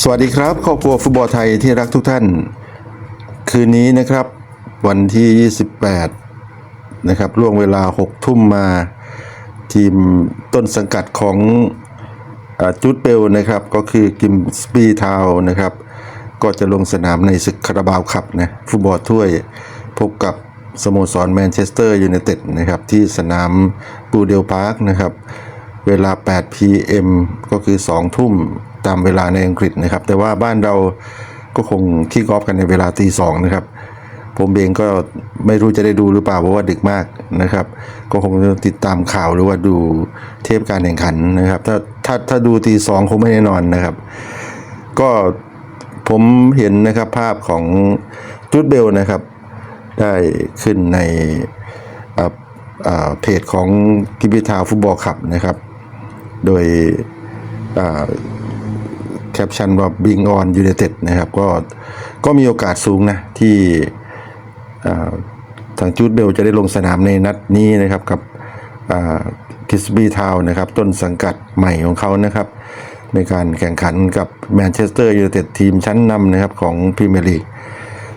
สวัสดีครับครอบครัวฟุตบอลไทยที่รักทุกท่าน คืนนี้นะครับ วันที่ 28 นะครับล่วงเวลา 6 ทุ่มมา ทีมต้นสังกัดของอจูดเบลนะครับ ก็คือกิมสปีทาวนะครับ ก็จะลงสนามในศึกคาราบาวคัพนะฟุตบอลถ้วยพบกับสโมสรแมนเชสเตอร์ยูไนเต็ดนะครับ ที่สนามบูเดลพาร์คนะครับ เวลา 8 PM ก็คือ 2 ทุ่ม ตามเวลาในอังกฤษนะครับ แต่ว่าบ้านเราก็คงคิกออฟกันในเวลาตีสองนะครับ ผมเองก็ไม่รู้จะได้ดูหรือเปล่าเพราะว่าดึกมากนะครับ ก็คงจะติดตามข่าวหรือว่าดูเทปการแข่งขันนะครับ ถ้าถ้าถ้าดูตีสองคงไม่แน่นอนนะครับ ก็ผมเห็นนะครับภาพของจูดเบลนะครับ ได้ขึ้นในอ่าอ่าเพจของกิบิทาฟุตบอลคลับนะครับ โดย แคปชั่นว่า Being on United นะครับ ก็ก็มีโอกาสสูงนะที่ทางจูดเบลจะได้ลงสนามในนัดนี้นะครับกับคิสบีทาวนะครับต้นสังกัดใหม่ของเขานะครับ ในการแข่งขันกับแมนเชสเตอร์ยูไนเต็ดทีมชั้นนำนะครับของพรีเมียร์ลีก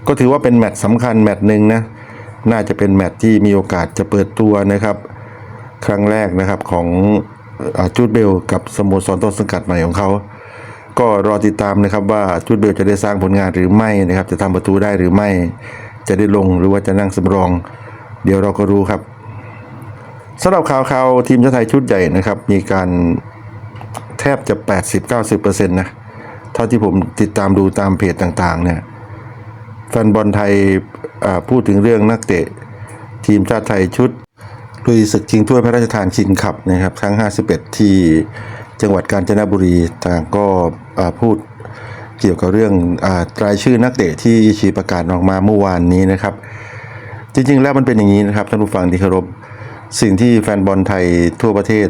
ก็ถือว่าเป็นแมตช์สำคัญแมตช์หนึ่งนะน่าจะเป็นแมตช์ที่มีโอกาสจะเปิดตัวนะครับ ครั้งแรกนะครับของจูดเบลกับสโมสรต้นสังกัดใหม่ของเขา ก็รอติดตามนะครับว่าจูดเบลจะได้สร้างผลงานหรือไม่นะครับ จะทำประตูได้หรือไม่ จะได้ลงหรือว่าจะนั่งสำรอง เดี๋ยวเราก็รู้ครับสำหรับข่าวข่าวทีมชาติไทยชุดใหญ่นะครับ มีการแทบจะ 80-90%นะเท่าที่ผมติดตามดูตามเพจต่างๆ เนี่ยแฟนบอลไทยพูดถึงเรื่องนักเตะ ทีมชาติไทยชุดลุยศึกชิงถ้วยพระราชทานชิงคัพนะครับ ครั้ง 51 ที่ จังหวัดกาญจนบุรีต่างก็พูดเกี่ยวกับเรื่องอรายชื่อนักเตะที่ชีประกาศออกมาเมื่อวานนี้นะครับ จริงๆ แล้วมันเป็นอย่างนี้นะครับท่านผู้ฟังที่เคารพสิ่งที่แฟนบอลไทยทั่วประเทศ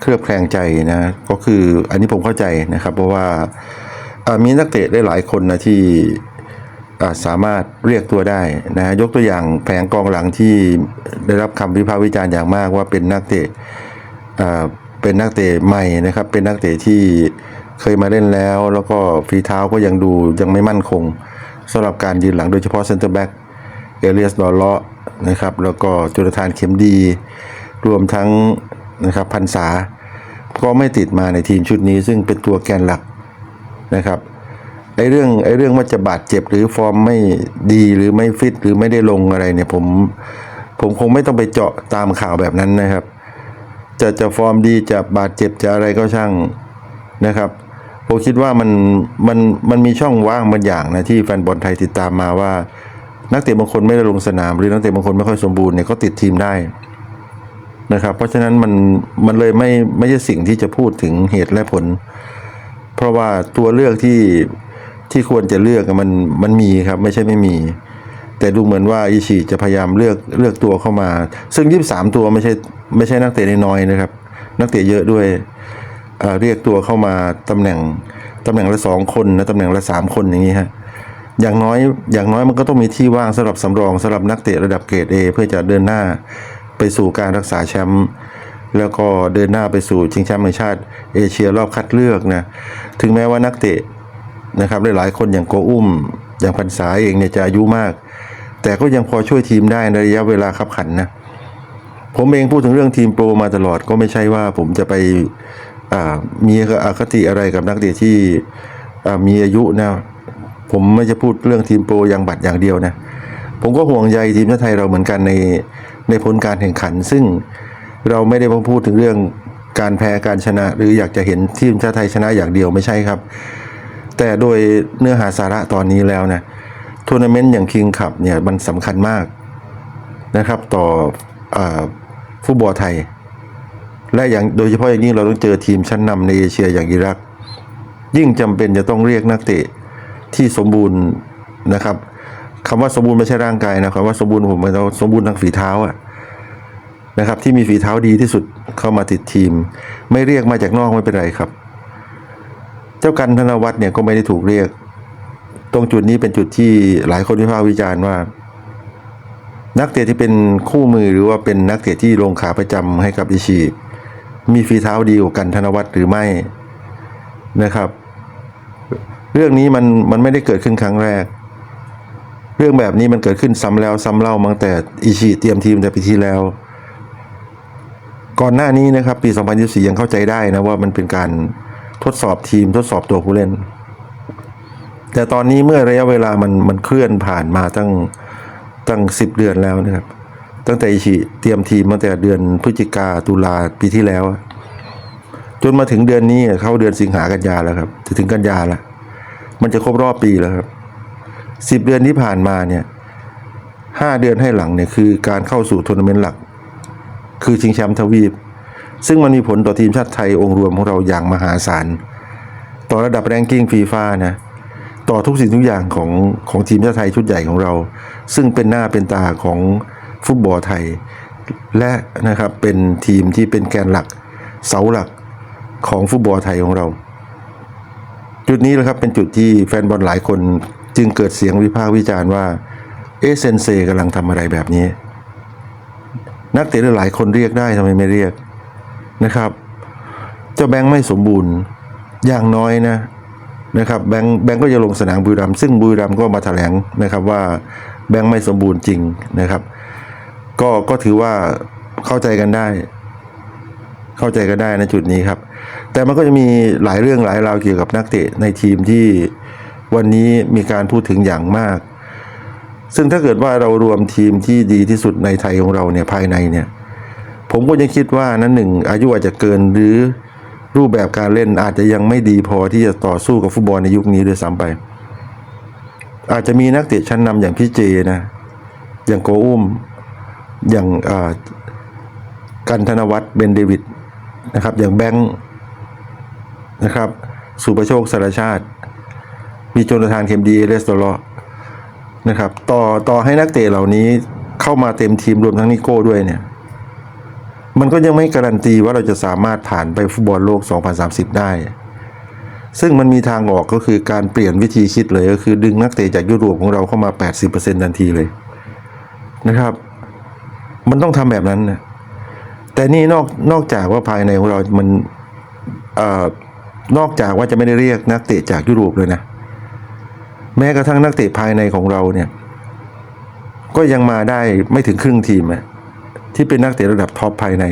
เคลือบแคลงใจนะก็คืออันนี้ผมเข้าใจนะครับ เพราะว่ามีนักเตะได้หลายคนนะที่สามารถเรียกตัวได้นะยกตัวอย่างแผงกองหลังที่ได้รับคำวิพากษ์วิจารณ์อย่างมากว่าเป็นนักเตะ เป็นนักเตะใหม่นะครับ เป็นนักเตะที่เคยมาเล่นแล้ว แล้วก็ฝีเท้าก็ยังดูยังไม่มั่นคงสำหรับการยืนหลังโดยเฉพาะเซนเตอร์แบ็กเอเลียสดอลเลาะนะครับ แล้วก็จุลธานเข็มดี รวมทั้งนะครับพันษาก็ไม่ติดมาในทีมชุดนี้ ซึ่งเป็นตัวแกนหลักนะครับไอ้เรื่องไอ้เรื่องว่าจะบาดเจ็บหรือฟอร์มไม่ดีหรือไม่ฟิตหรือไม่ได้ลงอะไรเนี่ยผมผมคงไม่ต้องไปเจาะตามข่าวแบบนั้นนะครับ จะจะฟอร์มดีจะบาดเจ็บจะอะไรก็ช่างนะครับผมคิดว่ามันมันมันมีช่องว่างบางอย่างนะที่แฟนบอลไทยติดตามมาว่า นักเตะบางคนไม่ได้ลงสนาม หรือนักเตะบางคนไม่ค่อยสมบูรณ์เนี่ยก็ติดทีมได้นะครับ เพราะฉะนั้นมันมันเลยไม่ไม่ใช่สิ่งที่จะพูดถึงเหตุและผล เพราะว่าตัวเลือกที่ที่ควรจะเลือกมันมันมีครับ ไม่ใช่ไม่มี แต่ดูเหมือนว่าอิชิจะพยายามเลือกเลือกตัวเข้ามา ซึ่งยี่สามตัวไม่ใช่ไม่ใช่นักเตะน้อยนะครับ นักเตะเยอะด้วยเเรียกตัวเข้ามาตำแหน่งตำแหน่งละสองคนนะตำแหน่งละสามคนอย่างนี้ฮะอย่างน้อยอย่างน้อยมันก็ต้องมีที่ว่างสำหรับสำรองสำหรับนักเตะระดับเกรด A เพื่อจะเดินหน้าไปสู่การรักษาแชมป์แล้วก็เดินหน้าไปสู่ชิงแชมป์แห่งชาติเอเชียรอบคัดเลือกนะถึงแม้ว่านักเตะนะครับหลายๆคนอย่างโกอุ้ม อย่างพันษาเองเนี่ยจะอายุมาก แต่ก็ยังพอช่วยทีมได้ในระยะเวลาขับขันนะ ผมเองพูดถึงเรื่องทีมโปรมาตลอดก็ไม่ใช่ว่าผมจะไปมีอคติอะไรกับนักเตะที่มีอายุนะ ผมไม่จะพูดเรื่องทีมโปรอย่างบัตรอย่างเดียวนะ ผมก็ห่วงใยทีมชาติไทยเราเหมือนกันในในผลการแข่งขัน ซึ่งเราไม่ได้มาพูดถึงเรื่องการแพ้การชนะ หรืออยากจะเห็นทีมชาติไทยชนะอย่างเดียวไม่ใช่ครับ แต่โดยเนื้อหาสาระตอนนี้แล้วนะ ทัวร์นาเมนต์อย่างคิงคัพเนี่ยมันสำคัญมากนะครับต่ออฟุตบอลไทย และอย่างโดยเฉพาะอย่างยิ่งเราต้องเจอทีมชั้นนำในเอเชียอย่างอิรัก ยิ่งจำเป็นจะต้องเรียกนักเตะที่สมบูรณ์นะครับคำว่าสมบูรณ์ไม่ใช่ร่างกายนะคำว่าสมบูรณ์ผมหมายถึงสมบูรณ์ทางฝีเท้าอะนะครับที่มีฝีเท้าดีที่สุดเข้ามาติดทีม ไม่เรียกมาจากนอกไม่เป็นไรครับ เจ้ากันธนวัฒน์เนี่ยก็ไม่ได้ถูกเรียก ตรงจุดนี้เป็นจุดที่หลายคนวิพากษ์วิจารณ์ว่า นักเตะที่เป็นคู่มือหรือว่าเป็นนักเตะที่ลงขาประจำให้กับอิชิมีฝีเท้าดีกว่ากันธนวัฒน์หรือไม่นะครับ เรื่องนี้มันมันไม่ได้เกิดขึ้นครั้งแรก เรื่องแบบนี้มันเกิดขึ้นซ้ำแล้วซ้ำเล่ามั้งแต่อิชิเตรียมทีมแต่ปีที่แล้ว ก่อนหน้านี้นะครับ ปี 2024ยังเข้าใจได้นะว่ามันเป็นการทดสอบทีมทดสอบตัวผู้เล่น แต่ตอนนี้เมื่อระยะเวลามันมันเคลื่อนผ่านมาตั้งตั้งสิบเดือนแล้วนะครับ ตั้งแต่อิชิเตรียมทีมมาแต่เดือนพฤศจิกาตุลาปีที่แล้ว จนมาถึงเดือนนี้เข้าเดือนสิงหากันยาแล้วครับ จะถึงกันยาแล้วมันจะครบรอบปีแล้วครับสิบเดือนที่ผ่านมาเนี่ยห้าเดือนให้หลังเนี่ยคือการเข้าสู่ทัวร์นาเมนต์หลัก คือชิงแชมป์ทวีป ซึ่งมันมีผลต่อทีมชาติไทยองค์รวมของเราอย่างมหาศาล ต่อระดับแรงกิ้งฟีฟ่านะ ต่อทุกสิ่งทุกอย่างของของทีมชาติไทยชุดใหญ่ของเรา ซึ่งเป็นหน้าเป็นตาของฟุตบอลไทย และนะครับเป็นทีมที่เป็นแกนหลักเสาหลักของฟุตบอลไทยของเรา จุดนี้แหละครับเป็นจุดที่แฟนบอลหลายคนจึงเกิดเสียงวิพากษ์วิจารณ์ว่าเอเซนเซกำลังทำอะไรแบบนี้ นักเตะหลายคนเรียกได้ทำไมไม่เรียกนะครับ เจ้าแบงค์ไม่สมบูรณ์อย่างน้อยนะ นะครับแบงค์แบงค์ก็จะลงสนามบุรีรัมย์ซึ่งบุรีรัมย์ก็มาแถลงนะครับว่าแบงค์ไม่สมบูรณ์จริงนะครับ ก็ก็ถือว่าเข้าใจกันได้ เข้าใจกันได้นะจุดนี้ครับ แต่มันก็จะมีหลายเรื่องหลายราวเกี่ยวกับนักเตะในทีมที่วันนี้มีการพูดถึงอย่างมาก ซึ่งถ้าเกิดว่าเรารวมทีมที่ดีที่สุดในไทยของเราเนี่ยภายในเนี่ย ผมก็ยังคิดว่านั้นหนึ่งอายุอาจจะเกินหรือ รูปแบบการเล่นอาจจะยังไม่ดีพอที่จะต่อสู้กับฟุตบอลในยุคนี้ด้วยซ้ำไป อาจจะมีนักเตะชั้นนำอย่างพี่เจนะ อย่างโกอุ้ม อย่างอ่ากันธนวัฒน์เบนเดวิดนะครับ อย่างแบงค์นะครับ สุประโชคสารชาติ มีโจนาธานเคมดีเอเลสโตลอนะครับ ต่อต่อให้นักเตะเหล่านี้เข้ามาเต็มทีมรวมทั้งนิโก้ด้วยเนี่ย มันก็ยังไม่การันตีว่าเราจะสามารถผ่านไปฟุตบอลโลก 2030 ได้ ซึ่งมันมีทางออกก็คือการเปลี่ยนวิธีคิดเลยก็คือดึงนักเตะจากยุโรปของเราเข้ามา 80%ทันทีเลยนะครับ มันต้องทำแบบนั้นนะแต่นี่นอกนอกจากว่าภายในของเรามันเอ่อนอกจากว่าจะไม่ได้เรียกนักเตะจากยุโรปเลยนะ แม้กระทั่งนักเตะภายในของเราเนี่ย ก็ยังมาได้ไม่ถึงครึ่งทีมอะ ที่เป็นนักเตะระดับท็อปภายใน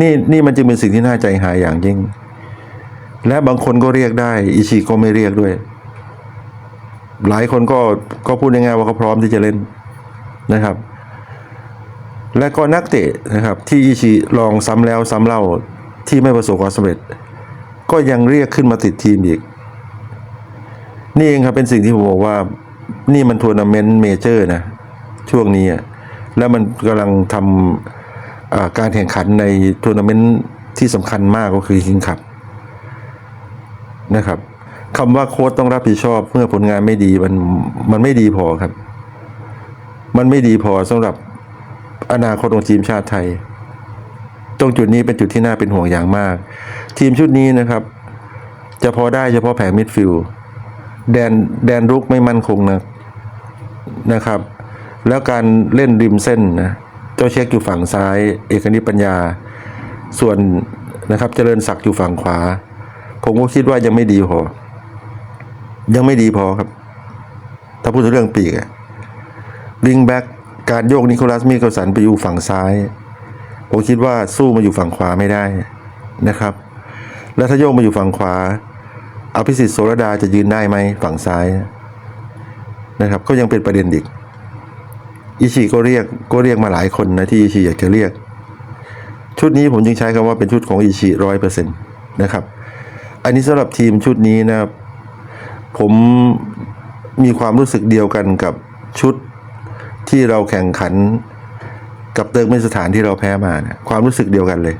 นี่นี่มันจึงเป็นสิ่งที่น่าใจหายอย่างยิ่ง และบางคนก็เรียกได้ อิชิก็ไม่เรียกด้วย หลายคนก็ก็พูดง่ายๆว่าเขาพร้อมที่จะเล่นนะครับ และก็นักเตะนะครับ ที่อิชิลองซ้ำแล้วซ้ำเล่าที่ไม่ประสบความสำเร็จ ก็ยังเรียกขึ้นมาติดทีมอีก นี่เองครับเป็นสิ่งที่ผมบอกว่านี่มันทัวร์นาเมนต์เมเจอร์นะ ช่วงนี้อะ แล้วมันกำลังทำอ่าการแข่งขันในทัวร์นาเมนต์ที่สำคัญมากก็คือคิงคับนะครับคำว่าโค้ชต้องรับผิดชอบเมื่อผลงานไม่ดีมันมันไม่ดีพอครับ มันไม่ดีพอสำหรับอนาคตของทีมชาติไทย ตรงจุดนี้เป็นจุดที่น่าเป็นห่วงอย่างมาก ทีมชุดนี้นะครับ จะพอได้เฉพาะแผงมิดฟิลด์แดนแดนรุกไม่มั่นคงนะนะครับ แล้วการเล่นริมเส้นนะเจ้าเช็คอยู่ฝั่งซ้าย เอกนิปัญญา ส่วนนะครับเจริญศักดิ์อยู่ฝั่งขวา ผมก็คิดว่ายังไม่ดีพอ ยังไม่ดีพอครับ ถ้าพูดถึงเรื่องปีกอะวิงแบ็กการโยกนิโคลัสมิเกลสันไปอยู่ฝั่งซ้าย ผมคิดว่าสู้มาอยู่ฝั่งขวาไม่ได้นะครับ แล้วถ้าโยกมาอยู่ฝั่งขวาอภิสิทธิ์โสรดาจะยืนได้ไหมฝั่งซ้ายนะครับ ก็ยังเป็นประเด็นอีก อิชิก็เรียกก็เรียกมาหลายคนนะที่อิชิอยากจะเรียก ชุดนี้ผมจึงใช้คำว่าเป็นชุดของอิชิร้อยเปอร์เซ็นต์นะครับ อันนี้สำหรับทีมชุดนี้นะครับผมมีความรู้สึกเดียวกันกับชุดที่เราแข่งขันกับเติร์กเมนสถานที่เราแพ้มาเนี่ยความรู้สึกเดียวกันเลย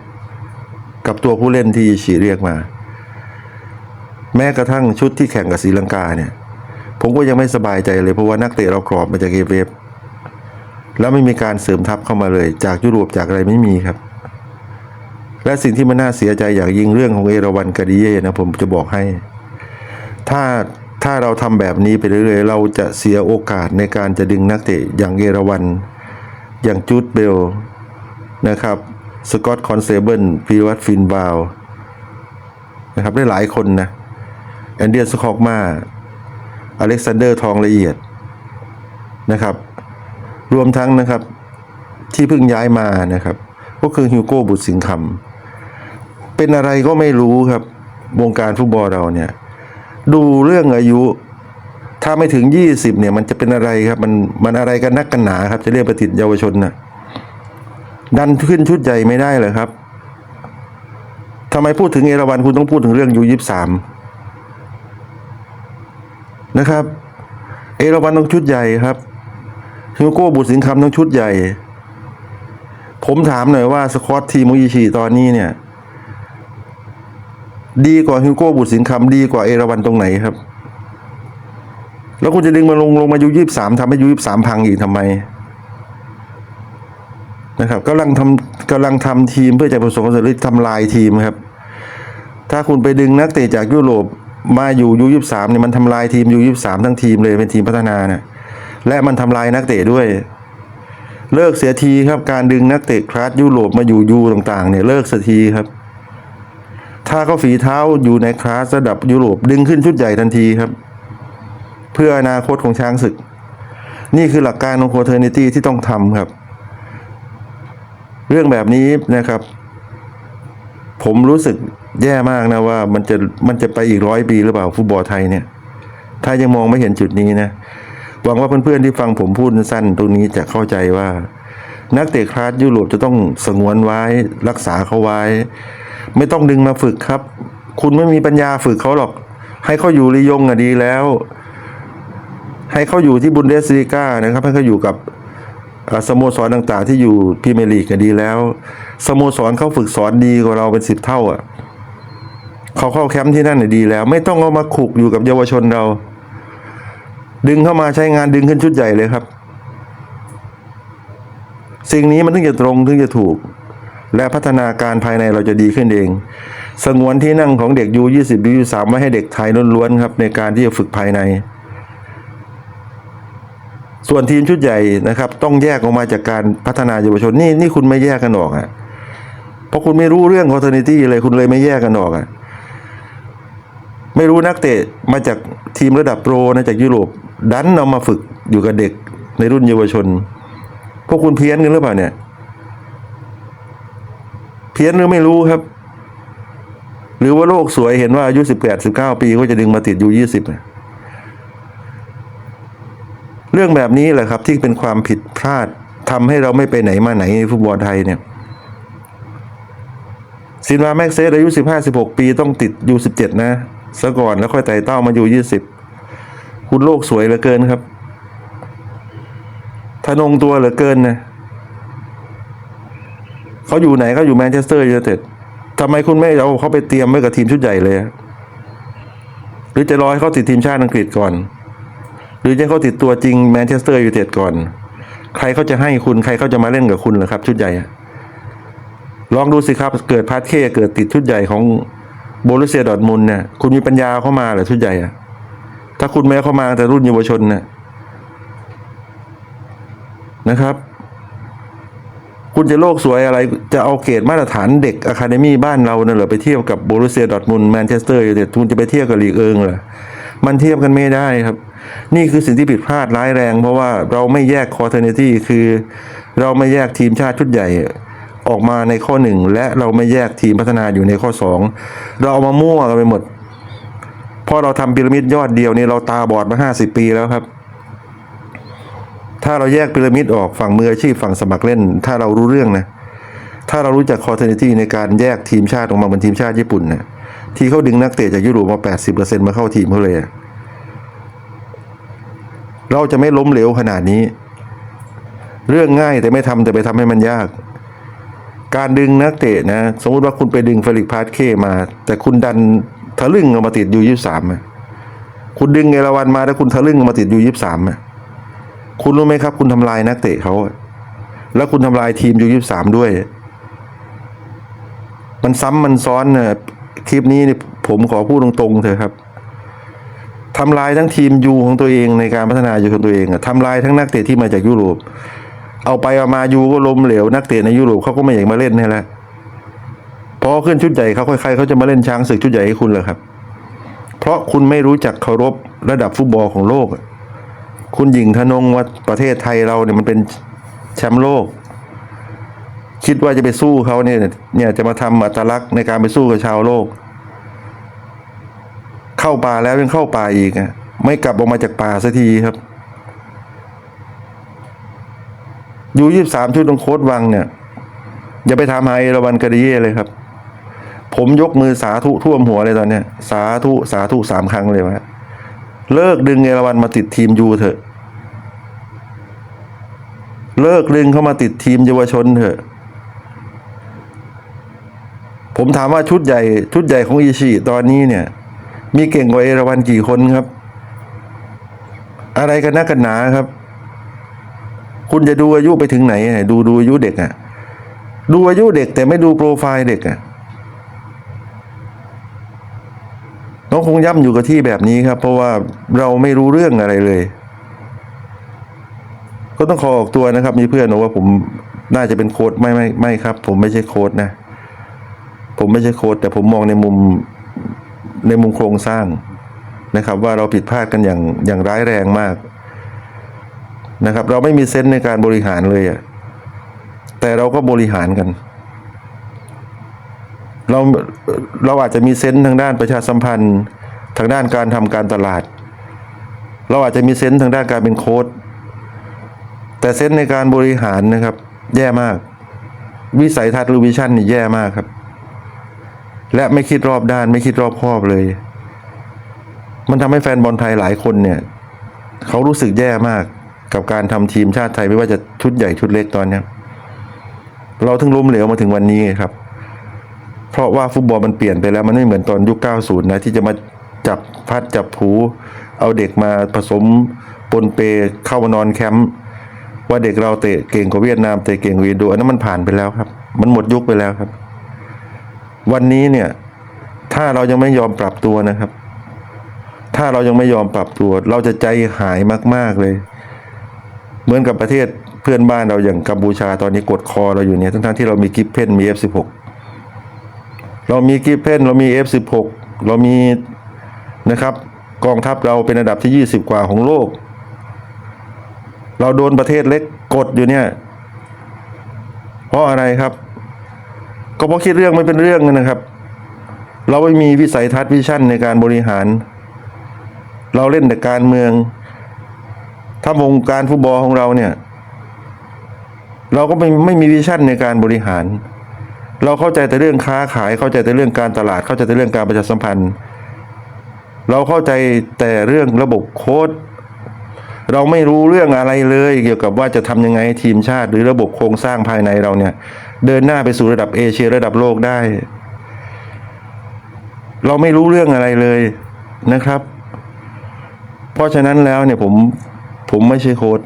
กับตัวผู้เล่นที่อิชิเรียกมา แม้กระทั่งชุดที่แข่งกับศรีลังกาเนี่ย ผมก็ยังไม่สบายใจเลยเพราะว่านักเตะเรากรอบมาจากเอเวฟ แล้วไม่มีการเสริมทัพเข้ามาเลย จากยุโรปจากอะไรไม่มีครับ และสิ่งที่มันน่าเสียใจอย่างยิ่งเรื่องของเอราวันกาดิเย่นะผมจะบอกให้ ถ้าถ้าเราทำแบบนี้ไปเรื่อยๆเราจะเสียโอกาสในการจะดึงนักเตะอย่างเอราวันอย่างจูดเบลนะครับสกอตคอนเซเบิลพีวัตฟินบาวนะครับได้หลายคนนะแอนเดียสคอกมาอเล็กซานเดอร์ทองละเอียดนะครับ รวมทั้งนะครับที่เพิ่งย้ายมานะครับ ก็คือฮิวโก้บุตรสิงห์คำเป็นอะไรก็ไม่รู้ครับ วงการฟุตบอลเราเนี่ย ดูเรื่องอายุ ถ้าไม่ถึงยี่สิบเนี่ย มันจะเป็นอะไรครับมันมันอะไรกันนักกันหนาครับ จะเรียกประติดเยาวชนนะดันขึ้นชุดใหญ่ไม่ได้เลยครับทำไมพูดถึงเอราวันคุณต้องพูดถึงเรื่องยูยี่สามนะครับ เอราวันต้องชุดใหญ่ครับ ฮิวโก้บุตรสิงคำต้งชุดใหญ่ ผมถามหน่อยว่าสควอตทีมอิชิตอนนี้เนี่ย ดีกว่าฮิวโก้บุตรสิงคำดีกว่าเอราวันตรงไหนครับ แล้วคุณจะดึงมาลงลงมาอายุยี่สามทำให้อายุยี่สามพังอีกทำไมนะครับกำลังทำกำลังทำทีมเพื่อจะประสบความสำเร็จทำลายทีมครับ ถ้าคุณไปดึงนักเตะจากยุโรปมาอยู่ยูยี่สามเนี่ยมันทำลายทีมยูยี่สามทั้งทีมเลยเป็นทีมพัฒนานะ และมันทำลายนักเตะด้วย เลิกเสียทีครับการดึงนักเตะคลาสยุโรปมาอยู่ยูต่างๆ เนี่ยเลิกเสียทีครับ ถ้าเขาฝีเท้าอยู่ในคลาสระดับยุโรปดึงขึ้นชุดใหญ่ทันทีครับ เพื่ออนาคตของช้างศึก นี่คือหลักการของโคเทอร์นิตี้ที่ต้องทำครับ เรื่องแบบนี้นะครับ ผมรู้สึกแย่มากนะว่ามันจะมันจะไปอีกร้อยปีหรือเปล่าฟุตบอลไทยเนี่ย ถ้ายังมองไม่เห็นจุดนี้นะ วังว่าเพื่อนๆที่ฟังผมพูดสั้นตรงนี้จะเข้าใจว่า นักเตะคลาสยุโรปจะต้องสงวนไว้รักษาเขาไว้ ไม่ต้องดึงมาฝึกครับ คุณไม่มีปัญญาฝึกเขาหรอก ให้เขาอยู่ลียงอะดีแล้ว ให้เขาอยู่ที่บุนเดสลีกานะครับ ให้เขาอยู่กับสโมสรต่างๆ ที่อยู่พรีเมียร์ลีกก็ดีแล้ว สโมสรเขาฝึกสอนดีกว่าเราเป็นสิบเท่าอะเขาเข้าแคมป์ที่นั่นน่ะดีแล้ว ไม่ต้องเอามาขุกอยู่กับเยาวชนเรา ดึงเข้ามาใช้งานดึงขึ้นชุดใหญ่เลยครับ สิ่งนี้มันถึงจะตรงถึงจะถูก และพัฒนาการภายในเราจะดีขึ้นเอง สงวนที่นั่งของเด็กยูยี่สิบยูสามไว้ให้เด็กไทยล้วนๆครับ ในการที่จะฝึกภายใน ส่วนทีมชุดใหญ่นะครับ ต้องแยกออกมาจากการพัฒนาเยาวชนนี่นี่คุณไม่แยกกันออกอะ่ะเพราะคุณไม่รู้เรื่องคอ n เทนิตี้เลยคุณเลยไม่แยกกันออกอะ่ะไม่รู้นักเตะมาจากทีมระดับโปรนะจากยุโรป ดันเอามาฝึกอยู่กับเด็กในรุ่นเยาวชน พวกคุณเพี้ยนกันหรือเปล่าเนี่ย เพี้ยนหรือไม่รู้ครับ หรือว่าโลกสวยเห็นว่าอายุสิบแปดสิบเก้าปีก็จะดึงมาติดอยู่ยี่สิบเรื่องแบบนี้แหละครับ ที่เป็นความผิดพลาดทำให้เราไม่ไปไหนมาไหนในฟุตบอลไทยเนี่ยซินวาแม็กเซสอายุสิบห้าสิบหกปีต้องติดยูสิบเจ็ดนะซะก่อนแล้วค่อยไต่เต้ามาอยู่ยี่สิบ คุณโลกสวยเหลือเกินครับทะนงตัวเหลือเกินนะเขาอยู่ไหนเขาอยู่แมนเชสเตอร์ยูไนเต็ดทำไมคุณไม่เอาเขาไปเตรียมไว้กับทีมชุดใหญ่เลย หรือจะรอให้เขาติดทีมชาติอังกฤษก่อน หรือจะเขาติดตัวจริงแมนเชสเตอร์ยูไนเต็ดก่อน ใครเขาจะให้คุณใครเขาจะมาเล่นกับคุณเหรอครับ ชุดใหญ่ลองดูสิครับ เกิดพาร์ทเคเกิดติดชุดใหญ่ของโบรุเซียดอทมุนเนี่ยคุณมีปัญญาเข้ามาเหรอชุดใหญ่อะ ถ้าคุณแม้เข้ามาแต่รุ่นเยาวชนเนี่ยนะครับ คุณจะโลกสวยอะไร จะเอาเกรดมาตรฐานเด็กอะคาเดมี่บ้านเราเนี่ยเหรอไปเทียบกับโบรุเซียดอทมุนแมนเชสเตอร์ยูไนเต็ดคุณจะไปเทียบกับลีกเอิงเหรอมันเทียบกันไม่ได้ครับ นี่คือสิ่งที่ผิดพลาดร้ายแรง เพราะว่าเราไม่แยกคอเทเนตี้คือ เราไม่แยกทีมชาติชุดใหญ่ออกมาในข้อหนึ่งและเราไม่แยกทีมพัฒนาอยู่ในข้อสองเราเอามามั่วกันไปหมด เพราะเราทำพีระมิดยอดเดียวนี่เราตาบอดมาห้าสิบปีแล้วครับ ถ้าเราแยกพีระมิดออกฝั่งมืออาชีพฝั่งสมัครเล่น ถ้าเรารู้เรื่องนะ ถ้าเรารู้จักคอเทอร์เนตี้ในการแยกทีมชาติออกมาเป็นทีมชาติญี่ปุ่นนะที่เขาดึงนักเตะจากยุโรปมา 80%มาเข้าทีมเขาเลยอะเราจะไม่ล้มเหลวขนาดนี้ เรื่องง่ายแต่ไม่ทำแต่ไปทำให้มันยาก การดึงนักเตะนะ สมมติว่าคุณไปดึงเฟลิกพาสเคมา แต่คุณดัน ทะลึ่งเอามาติดยูยี่สามคุณดึงเอราวันมาแล้วคุณทะลึ่งเอามาติดยูยี่สามคุณรู้ไหมครับ คุณทำลายนักเตะเขาแล้วคุณทำลายทีมยูยี่สามด้วย มันซ้ำมันซ้อนนี่ยคลิปนี้นี่ผมขอพูดตรงๆเถอะครับทำลายทั้งทีมยูของตัวเองในการพัฒนาอยู่ของตัวเองอะทำลายทั้งนักเตะที่มาจากยุโรป เอาไปเอามายูก็ล้มเหลวนักเตะในยุโรปเขาก็ไม่อยากมาเล่นนี่แหละ พอขึ้นชุดใหญ่เขาใครๆเขาจะมาเล่นช้างศึกชุดใหญ่ให้คุณเหรอครับ เพราะคุณไม่รู้จักเคารพระดับฟุตบอลของโลก คุณหญิงธนงว่าประเทศไทยเราเนี่ยมันเป็นแชมป์โลก คิดว่าจะไปสู้เขาเนี่ยเนี่ยจะมาทำอัตลักษณ์ในการไปสู้กับชาวโลก เข้าป่าแล้วยังเข้าป่าอีกอะไม่กลับออกมาจากป่าสักทีครับยูยี่สามชุดของโค้ดวังเนี่ย อย่าไปทำไฮเอราวันกระดีเลยครับ ผมยกมือสาธุท่วมหัวเลยตอนเนี้ยสาธุสาธุสามครั้งเลยวะเลิกดึงเอราวันมาติดทีมยูเถอะ เลิกดึงเข้ามาติดทีมเยาวชนเถอะ ผมถามว่าชุดใหญ่ ชุดใหญ่ของอิชิตอนนี้เนี่ย มีเก่งกว่าเอราวันกี่คนครับ อะไรกันนักกันหนาครับ คุณจะดูอายุไปถึงไหนดูดูอายุเด็กอะ่ะ ดูอายุเด็กแต่ไม่ดูโปรไฟล์เด็กอะ่ะ น้องคงย่ำอยู่กับที่แบบนี้ครับ เพราะว่าเราไม่รู้เรื่องอะไรเลย ก็ต้องขอออกตัวนะครับ มีเพื่อนบอกว่าผมน่าจะเป็นโค้ดไม่ไม่ไม่ครับ ผมไม่ใช่โค้ดนะ ผมไม่ใช่โค้ดแต่ผมมองในมุมในมุมโครงสร้างนะครับ ว่าเราผิดพลาดกันอย่างอย่างร้ายแรงมากนะครับ เราไม่มีเซนส์ในการบริหารเลยอะแต่เราก็บริหารกัน เราเราอาจจะมีเซนส์ทางด้านประชาสัมพันธ์ ทางด้านการทำการตลาด เราอาจจะมีเซนส์ทางด้านการเป็นโค้ดแต่เซนส์ในการบริหารนะครับ แย่มาก วิสัยทัศน์หรือวิชั่นนี่แย่มากครับ และไม่คิดรอบด้านไม่คิดรอบคอบเลย มันทำให้แฟนบอลไทยหลายคนเนี่ย เขารู้สึกแย่มากกับการทำทีมชาติไทยไม่ว่าจะชุดใหญ่ชุดเล็กตอนเนี้ยเราถึงล้มเหลวมาถึงวันนี้ครับ ราะว่าฟุตบอลมันเปลี่ยนไปแล้วมันไม่เหมือนตอนยุค 90 นะที่จะมาจับพัดจับผูเอาเด็กมาผสมปนเปเข้ามานอนแคมป์ว่าเด็กเราเตะเก่งกว่าเวียดนามเตะเก่งกว่าอินโดอันนั้นมันผ่านไปแล้วครับ มันหมดยุคไปแล้วครับ วันนี้เนี่ยถ้าเรายังไม่ยอมปรับตัวนะครับ ถ้าเรายังไม่ยอมปรับตัว เราจะใจหายมาก ๆเลย เหมือนกับประเทศเพื่อนบ้านเราอย่างกัมพูชาตอนนี้กดคอเราอยู่เนี่ยทั้งๆที่เรามีกิฟเพนมี F16 เรามีกิฟเพนเรามี F16 เรามีนะครับ กองทัพเราเป็นอันดับที่ 20 กว่าของโลก เราโดนประเทศเล็กกดอยู่เนี่ย เพราะอะไรครับ ก็เพราะคิดเรื่องไม่เป็นเรื่องนะครับ เราไม่มีวิสัยทัศน์วิชั่นในการบริหาร เราเล่นแต่การเมืองถ้าวงการฟุตบอลของเราเนี่ย เราก็ไม่ไม่มีวิชั่นในการบริหาร เราเข้าใจแต่เรื่องค้าขาย เข้าใจแต่เรื่องการตลาด เข้าใจแต่เรื่องการประชาสัมพันธ์ เราเข้าใจแต่เรื่องระบบโค้ดเราไม่รู้เรื่องอะไรเลย เกี่ยวกับว่าจะทำยังไงทีมชาติ หรือระบบโครงสร้างภายในเราเนี่ย เดินหน้าไปสู่ระดับเอเชียระดับโลกได้ เราไม่รู้เรื่องอะไรเลยนะครับ เพราะฉะนั้นแล้วเนี่ยผมผมไม่ใช่โค้ด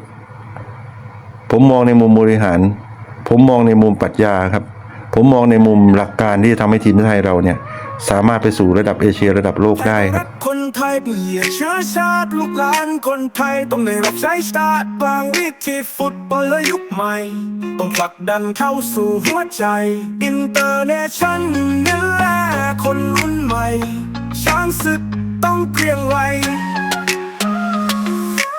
ผมมองในมุมบริหาร ผมมองในมุมปรัชญาครับ ผมมองในมุมหลักการที่จะทำให้ทีมไทยเราเนี่ย สามารถไปสู่ระดับเอเชียระดับโลกได้ครับ คนไทยเปลี่ยนเชื้อชาติลูกหลานคนไทยต้องได้รับใช้ชาติบางวิธีฟุตบอลและยุคใหม่ ต้องผลักดันเข้าสู่หัวใจอินเตอร์เนชั่นนี่แหละคนรุ่นใหม่ ช้างศึกต้องเกรียงไกร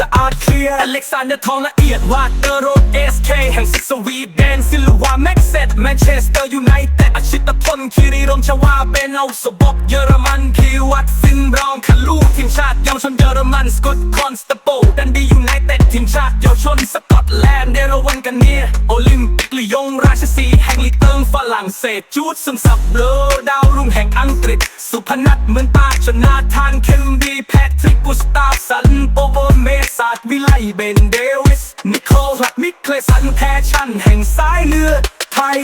สะอาดเคลียร์อเล็กซานเดอร์ทองละเอียดวาดเตอร์โรดเอสเคแห่งซิกสวีเดนซิลวาแม็กเซตแมนเชสเตอร์ยูไนเต็ดอาชิตพลคิริรมชวาเบนเอาสบอบเยอรมันพีวัตซินบราวน์คาลูทีมชาติเยาวชนเยอรมันสกอตคอนสตาโปดันดียูไนเต็ดทีมชาติเยาวชนสกอตแลนด์เดรวันกันเนียโอลิมปิกลียงร ชสีแห่งลิเติงฝรั่งเศสจูดซึมซับเบลอดาวรุ่งแห่งอังกฤษ สุพนัทเหมือนตาชนาธานเคมดีแพทริกกุสตาฟสันโปโบเมสาดวิไลเบนเดวิสนิโคลักมิเคลสันแพชันแห่งสายเลือดไทย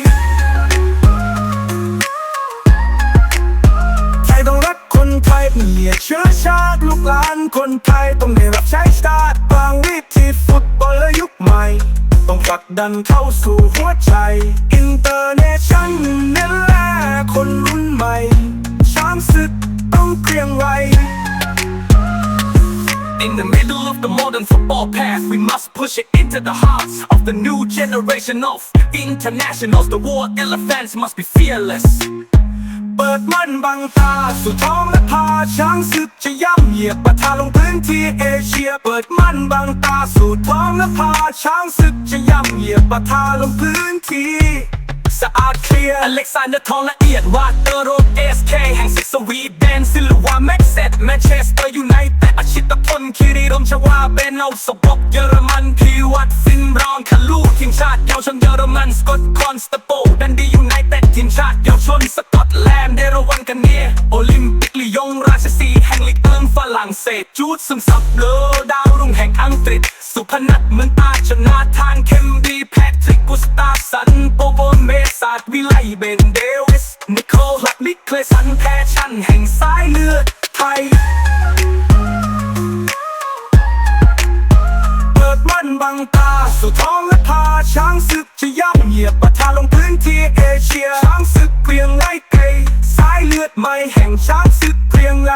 คนไทยเปลี่ยนเชื้อชาติลูกหลานคนไทยต้องได้รับใช้ชาติบางวิธีฟุตบอลและยุคใหม่ ต้องผลักลักดันเข้าสู่หัวใจ อินเตอร์เนชั่นเน้นแลคนรุ่นใหม่ ช้างศึกต้องเกรียงไกร In the middle of the modern football path, we must push it into the hearts of the new generation of internationals. The war elephants must be fearless. เปิดมันบังตาสู่ท้องและพาช้างศึกจะย่ำเหยียบประทาลงพื้นที่เอเชีย เปิดมันบังตาสู่ท้องและพาช้างศึกจะย่ำเหยียบประทาลงพื้นที่ สะอาดเคลียร์อเล็กซานเดอร์ทองละเอียดวาเตอร์โรดเอสเคแห่งศึกสวีเดนซิลวาแม็กเซตแมนเชสเตอร์ยูไนเต็ดอาชิตพลคิริรมชวาเบนเอาสบกเยอรมันพีวัตฟินรองคาลูทีมชาติเยาวชนเยอรมันสกอตคอนสเตโปดันดียูไนเต็ดทีมชาติเยาวชนสกอตแลนด์เดรวันกันเนียโอลิมปิกลียงราชสีแห่งลีกเอิงฝรั่งเศสจูดซึมซับเลอดาวรุ่งแห่งอังกฤษ สุพนัทเมืองตาชนาทานเคมดีแพทริกกุสตาสัน เมสาดวิไลเบนเดวิส นิโคลลักนิเคลสันแพชชั่นแห่งสายเลือดไทย เปิดมันบังตา สู่ท้องและพาช้างศึกจะย่ำเหยียบประทาลงพื้นที่เอเชีย ช้างศึกเกรียงไรไกรสายเลือดใหม่แห่งช้างศึกเกรียงไร